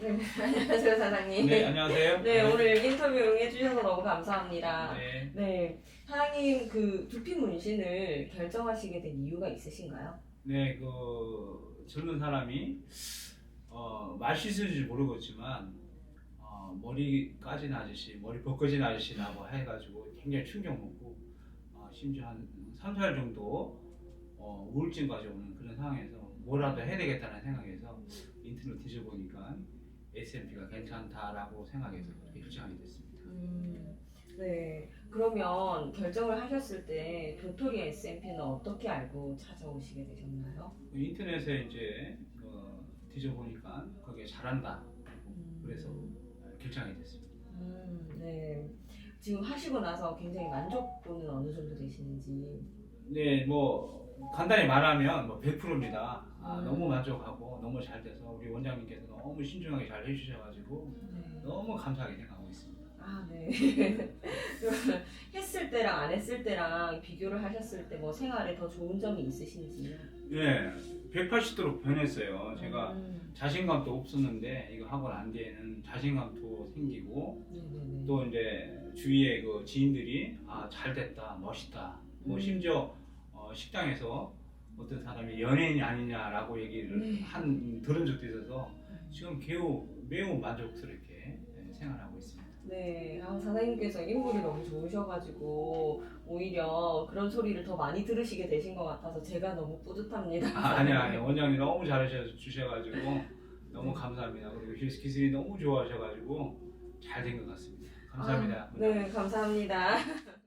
네, 안녕하세요 사장님. 네, 안녕하세요. 네, 오늘 인터뷰 응해주셔서 너무 감사합니다. 네. 네, 사장님 그 두피 문신을 결정하시게 된 이유가 있으신가요? 네, 그 젊은 사람이 어, 맛있을지 모르겠지만 어, 머리 까진 아저씨, 머리 벗겨진 아저씨라고 해가지고 굉장히 충격 먹고 어, 심지어 한 3, 4일 정도 어, 우울증까지 오는 그런 상황에서 뭐라도 해야 되겠다는 생각에서 인터넷 뒤져보니까 S&P가 괜찮다라고 생각해서 그렇게 결정하게 됐습니다. 음, 네. 그러면 결정을 하셨을 때 도토리 S&P는 어떻게 알고 찾아오시게 되셨나요? 인터넷에 이제 어, 뒤져보니까 거기에 잘한다 음, 그래서 결정하게 됐습니다. 음, 네. 지금 하시고 나서 굉장히 만족도는 어느 정도 되시는지. 네, 뭐 간단히 말하면 뭐 100%입니다. 아, 음. 너무 만족하고 너무 잘 돼서 우리 원장님께서 너무 신중하게 잘 해주셔가지고 네. 너무 감사하게 생각하고 있습니다. 아, 네. 했을 때랑 안 했을 때랑 비교를 하셨을 때 뭐 생활에 더 좋은 점이 있으신지. 네, 180도로 변했어요. 제가 음, 자신감도 없었는데 이거 하고 난 뒤에는 자신감도 생기고 네 네 네. 또 이제 주위의 그 지인들이 아 잘 됐다, 멋있다. 뭐 음. 심지어 어, 식당에서 어떤 사람이 연예인이 아니냐라고 얘기를 네. 한 들은 적도 있어서 지금 매우 매우 만족스럽게 예, 생활하고 있습니다. 네, 아, 사장님께서 인물이 너무 좋으셔가지고 오히려 그런 소리를 더 많이 들으시게 되신 것 같아서 제가 너무 뿌듯합니다. 아, 아니야 아니야 원장님 너무 잘해 주셔가지고 너무 감사합니다. 그리고 기- 기술이 너무 좋아하셔가지고 잘 된 것 같습니다. 감사합니다. 아, 네, 감사합니다.